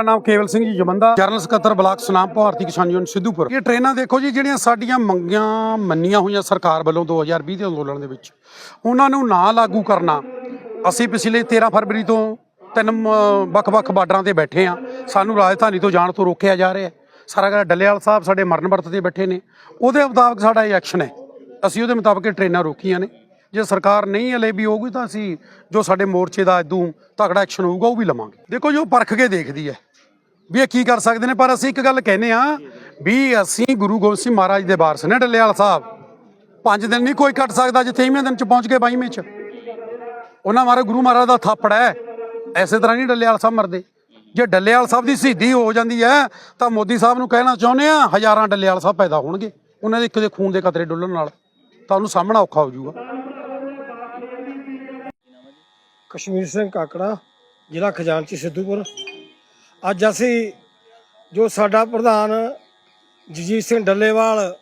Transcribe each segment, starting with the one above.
ਮੇਰਾ ਨਾਮ ਕੇਵਲ ਸਿੰਘ ਜੀ ਜਮੰਦਾ। ਜਨਰਲ ਸਕੱਤਰ ਬਲਾਕ ਸੁਨਾਮ ਭਾਰਤੀ ਕਿਸਾਨ ਯੂਨੀਅਨ ਸਿੱਧੂਪੁਰ। ਇਹ ਟ੍ਰੇਨਾਂ ਦੇਖੋ ਜੀ ਜਿਹੜੀਆਂ ਸਾਡੀਆਂ ਮੰਗੀਆਂ ਮੰਨੀਆਂ ਹੋਈਆਂ ਸਰਕਾਰ ਵੱਲੋਂ 2020 ਦੇ ਅੰਦੋਲਨ ਦੇ ਵਿੱਚ। ਉਹਨਾਂ ਨੂੰ ਨਾ ਲਾਗੂ ਕਰਨਾ। ਅਸੀਂ ਪਿਛਲੇ 13 ਫਰਵਰੀ ਤੋਂ ਤਿੰਨ ਵੱਖ-ਵੱਖ ਬਾਰਡਰਾਂ ਤੇ ਬੈਠੇ ਆ ਸਾਨੂੰ ਰਾਜਧਾਨੀ ਤੋਂ ਜਾਣ ਤੋਂ ਰੋਕਿਆ ਜਾ ਰਿਹਾ ਸਾਰਾ ਗੱਲ ਡੱਲੇਵਾਲ ਸਾਹਿਬ ਸਾਡੇ ਮਰਨ ਵਰਤ ਤੇ ਬੈਠੇ ਨੇ। ਉਹਦੇ ਮੁਤਾਬਕ ਸਾਡਾ ਇਹ ਐਕਸ਼ਨ ਹੈ। ਅਸੀਂ ਉਹਦੇ ਮੁਤਾਬਕ ਇਹ ਟ੍ਰੇਨਾਂ ਰੋਕੀਆਂ ਨੇ। ਜੇ ਸਰਕਾਰ ਨਹੀਂ ਹਲੇ ਵੀ ਹੋਊਗੀ ਤਾਂ ਅਸੀਂ ਜੋ ਸਾਡੇ ਮੋਰਚੇ ਦਾ ਇਦੋਂ ਤਕੜਾ ਐਕਸ਼ਨ ਹੋਊਗਾ ਉਹ ਵੀ ਲਵਾਂਗੇ। ਦੇਖੋ ਜੋ ਪਰਖ ਕੇ ਦੇਖਦੀ ਹੈ। ਵੀ ਇਹ ਕੀ ਕਰ ਸਕਦੇ ਨੇ, ਪਰ ਅਸੀਂ ਇੱਕ ਗੱਲ ਕਹਿੰਦੇ ਆ ਵੀ ਅਸੀਂ ਗੁਰੂ ਗੋਬਿੰਦ ਸਿੰਘ ਮਹਾਰਾਜ ਦੇ ਵਾਰਸ ਨੇ ਡੱਲੇਵਾਲ ਸਾਹਿਬ। ਪੰਜ ਦਿਨ ਨਹੀਂ ਕੋਈ ਕੱਟ ਸਕਦਾ, ਜਿੱਥੇ 20ਵੇਂ ਦਿਨ ਚ ਪਹੁੰਚ ਗਏ 22ਵੇਂ ਚ। ਉਹਨਾਂ ਮਾਰੇ ਗੁਰੂ ਮਹਾਰਾਜ ਦਾ ਥਾਪੜ ਹੈ। ਐਸੇ ਤਰ੍ਹਾਂ ਨਹੀਂ ਡੱਲੇਵਾਲ ਸਾਹਿਬ ਮਰਦੇ। ਜੇ ਡੱਲੇਵਾਲ ਸਾਹਿਬ ਦੀ ਸ਼ਹੀਦੀ ਹੋ ਜਾਂਦੀ ਹੈ, ਤਾਂ ਮੋਦੀ ਸਾਹਿਬ ਨੂੰ ਕਹਿਣਾ ਚਾਹੁੰਦੇ ਆ ਹਜ਼ਾਰਾਂ ਡੱਲੇਵਾਲ ਸਾਹਿਬ ਪੈਦਾ ਹੋਣਗੇ। ਉਹਨਾਂ ਦੇ ਇੱਕ ਦੇ ਖੂਨ ਦੇ ਕਤਰੇ ਡੁੱਲਣ ਨਾਲ। ਤਾਂ ਉਹਨੂੰ ਸਾਹਮਣਾ ਔਖਾ ਹੋ ਜਾਊਗਾ। ਕਸ਼ਮੀਰ ਸਿੰਘ ਕਾਕੜਾ, ਜ਼ਿਲ੍ਹਾ ਖਜ਼ਾਨਚੀ ਸਿੱਧੂਪੁਰ। ਅੱਜ ਅਸੀਂ ਜੋ ਸਾਡਾ ਪ੍ਰਧਾਨ ਜਗਜੀਤ ਸਿੰਘ ਡੱਲੇਵਾਲ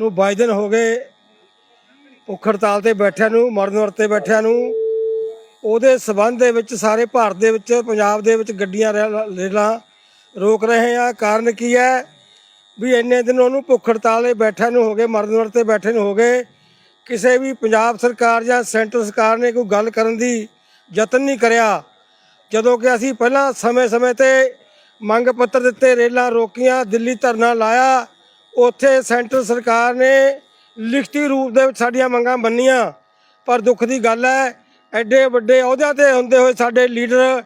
ਨੂੰ 22 ਦਿਨ ਹੋ ਗਏ, ਭੁੱਖ ਹੜਤਾਲ ਤੇ ਬੈਠਿਆਂ ਨੂੰ, ਮਰਨ ਵਰਤੇ ਬੈਠਿਆਂ ਨੂੰ, ਉਹਦੇ ਸਬੰਧ ਦੇ ਵਿੱਚ ਸਾਰੇ ਭਾਰਤ ਦੇ ਵਿੱਚ, ਪੰਜਾਬ ਦੇ ਵਿੱਚ ਗੱਡੀਆਂ ਰੇਲਾਂ ਰੇਲਾਂ ਰੋਕ ਰਹੇ ਆ। ਕਾਰਨ ਕੀ ਹੈ? ਵੀ ਇੰਨੇ ਦਿਨ ਉਹਨੂੰ ਭੁੱਖ ਹੜਤਾਲ ਤੇ ਬੈਠਿਆਂ ਨੂੰ ਹੋ ਗਏ, ਮਰਨ ਵਰਤੇ ਬੈਠੇ ਨੂੰ ਹੋ ਗਏ। ਕਿਸੇ ਵੀ ਪੰਜਾਬ ਸਰਕਾਰ ਜਾਂ ਸੈਂਟਰ ਸਰਕਾਰ ਨੇ ਕੋਈ ਗੱਲ ਕਰਨ ਦੀ ਯਤਨ ਨਹੀਂ ਕਰਿਆ। ਜਦੋਂ ਕਿ ਅਸੀਂ ਪਹਿਲਾਂ ਸਮੇਂ-ਸਮੇਂ ਤੇ ਮੰਗ ਪੱਤਰ ਦਿੱਤੇ, ਰੇਲਾਂ ਰੋਕੀਆਂ, ਦਿੱਲੀ ਧਰਨਾ ਲਾਇਆ, ਉੱਥੇ ਸੈਂਟਰ ਸਰਕਾਰ ਨੇ ਲਿਖਤੀ ਰੂਪ ਦੇ ਵਿੱਚ ਸਾਡੀਆਂ ਮੰਗਾਂ ਮੰਨੀਆਂ। ਪਰ ਦੁੱਖ ਦੀ ਗੱਲ ਹੈ, ਐਡੇ ਵੱਡੇ ਅਹੁਦਿਆਂ ਤੇ ਹੁੰਦੇ ਹੋਏ ਸਾਡੇ ਲੀਡਰ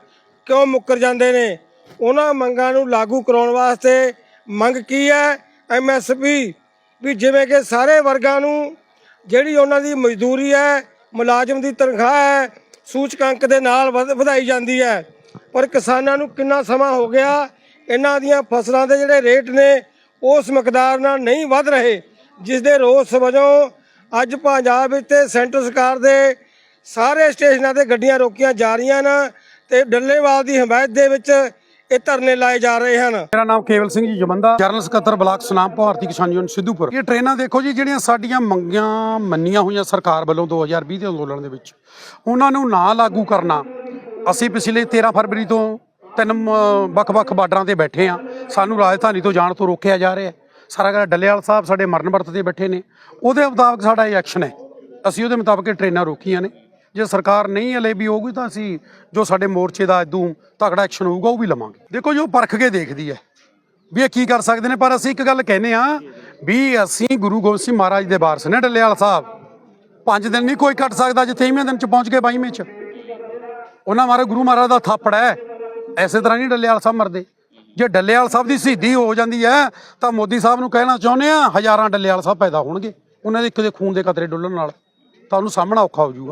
ਕਿਉਂ ਮੁੱਕਰ ਜਾਂਦੇ ਨੇ? ਉਹਨਾਂ ਮੰਗਾਂ ਨੂੰ ਲਾਗੂ ਕਰਾਉਣ ਵਾਸਤੇ ਮੰਗ ਕੀ ਹੈ? ਐਮਐਸਪੀ ਵੀ ਜਿਵੇਂ ਕਿ ਸਾਰੇ ਵਰਗਾਂ ਨੂੰ ਜਿਹੜੀ ਉਹਨਾਂ ਦੀ ਮਜ਼ਦੂਰੀ ਹੈ, ਮੁਲਾਜ਼ਮ ਦੀ ਤਨਖਾਹ ਹੈ ਸੂਚਕਾਂਕ ਦੇ ਨਾਲ ਵਧ- ਵਧਾਈ ਜਾਂਦੀ ਹੈ। ਪਰ ਕਿਸਾਨਾਂ ਨੂੰ ਕਿੰਨਾ ਸਮਾਂ ਹੋ ਗਿਆ, ਇਹਨਾਂ ਦੀਆਂ ਫਸਲਾਂ ਦੇ ਜਿਹੜੇ ਰੇਟ ਨੇ, ਉਸ ਮਕਦਾਰ ਨਾਲ ਨਹੀਂ ਵਧ ਰਹੇ ਜਿਸ ਦੇ ਰੋਸ ਵਜੋਂ ਅੱਜ ਪੰਜਾਬ ਵਿੱਚ ਤੇ ਸੈਂਟਰ ਸਰਕਾਰ ਦੇ ਸਾਰੇ ਸਟੇਸ਼ਨਾਂ ਤੇ ਗੱਡੀਆਂ ਰੋਕੀਆਂ ਜਾ ਰਹੀਆਂ ਨੇ ਤੇ ਡੱਲੇਵਾਲ ਦੀ ਹਮਾਇਤ ਦੇ ਵਿੱਚ ਇਹ ਧਰਨੇ ਲਾਏ ਜਾ ਰਹੇ ਹਨ। ਮੇਰਾ ਨਾਮ ਕੇਵਲ ਸਿੰਘ ਜੀ ਜਮੰਦਾ ਜਨਰਲ ਸਕੱਤਰ ਬਲਾਕ ਸੁਨਾਮ ਭਾਰਤੀ ਕਿਸਾਨ ਯੂਨੀਅਨ ਸਿੱਧੂਪੁਰ। ਇਹ ਟ੍ਰੇਨਾਂ ਦੇਖੋ ਜੀ, ਜਿਹੜੀਆਂ ਸਾਡੀਆਂ ਮੰਗਾਂ ਮੰਨੀਆਂ ਹੋਈਆਂ ਸਰਕਾਰ ਵੱਲੋਂ 2020 ਦੇ ਅੰਦੋਲਨ ਦੇ ਵਿੱਚ। ਉਹਨਾਂ ਨੂੰ ਨਾ ਲਾਗੂ ਕਰਨਾ। ਅਸੀਂ ਪਿਛਲੇ 13 ਫਰਵਰੀ ਤੋਂ ਤਿੰਨ ਵੱਖ-ਵੱਖ ਬਾਰਡਰਾਂ ਤੇ ਬੈਠੇ ਆ ਸਾਨੂੰ ਰਾਜਧਾਨੀ ਤੋਂ ਜਾਣ ਤੋਂ ਰੋਕਿਆ ਜਾ ਰਿਹਾ ਸਾਰਾ ਗੱਲ ਡੱਲੇਵਾਲ ਸਾਹਿਬ ਸਾਡੇ ਮਰਨ ਵਰਤ ਤੇ ਬੈਠੇ ਨੇ। ਉਹਦੇ ਮੁਤਾਬਕ ਸਾਡਾ ਇਹ ਐਕਸ਼ਨ ਹੈ। ਅਸੀਂ ਉਹਦੇ ਮੁਤਾਬਕ ਇਹ ਟ੍ਰੇਨਾਂ ਰੋਕੀਆਂ ਨੇ। ਜੇ ਸਰਕਾਰ ਨਹੀਂ ਹਲੇ ਵੀ ਹੋਊਗੀ ਤਾਂ ਅਸੀਂ ਜੋ ਸਾਡੇ ਮੋਰਚੇ ਦਾ ਇਦੋਂ ਤਕੜਾ ਐਕਸ਼ਨ ਹੋਊਗਾ ਉਹ ਵੀ ਲਵਾਂਗੇ। ਦੇਖੋ ਜੋ ਪਰਖ ਕੇ ਦੇਖਦੀ ਹੈ ਵੀ ਇਹ ਕੀ ਕਰ ਸਕਦੇ ਨੇ, ਪਰ ਅਸੀਂ ਇੱਕ ਗੱਲ ਕਹਿੰਦੇ ਆ ਵੀ ਅਸੀਂ ਗੁਰੂ ਗੋਬਿੰਦ ਸਿੰਘ ਮਹਾਰਾਜ ਦੇ ਵਾਰਸ ਨੇ ਡੱਲੇਵਾਲ ਸਾਹਿਬ। ਪੰਜ ਦਿਨ ਨਹੀਂ ਕੋਈ ਕੱਟ ਸਕਦਾ ਜਿੱਥੇ 20ਵੇਂ ਦਿਨ ਚ ਪਹੁੰਚ ਕੇ 22ਵੇਂ ਚ। ਉਹਨਾਂ ਮਾਰੇ ਗੁਰੂ ਮਹਾਰਾਜ ਦਾ ਥਾਪੜ ਹੈ। ਐਸੇ ਤਰ੍ਹਾਂ ਨਹੀਂ ਡੱਲੇਵਾਲ ਸਾਹਿਬ ਮਰਦੇ। ਜੇ ਡੱਲੇਵਾਲ ਸਾਹਿਬ ਦੀ ਸ਼ਹੀਦੀ ਹੋ ਜਾਂਦੀ ਹੈ, ਤਾਂ ਮੋਦੀ ਸਾਹਿਬ ਨੂੰ ਕਹਿਣਾ ਚਾਹੁੰਦੇ ਆ ਹਜ਼ਾਰਾਂ ਡੱਲੇਵਾਲ ਸਾਹਿਬ ਪੈਦਾ ਹੋਣਗੇ। ਉਹਨਾਂ ਦੇ ਇੱਕ ਦੇ ਖੂਨ ਦੇ ਕਤਰੇ ਡੁੱਲਣ ਨਾਲ ਤਾਂ ਉਹਨੂੰ ਸਾਹਮਣਾ ਔਖਾ ਹੋ ਜਾਊਗਾ।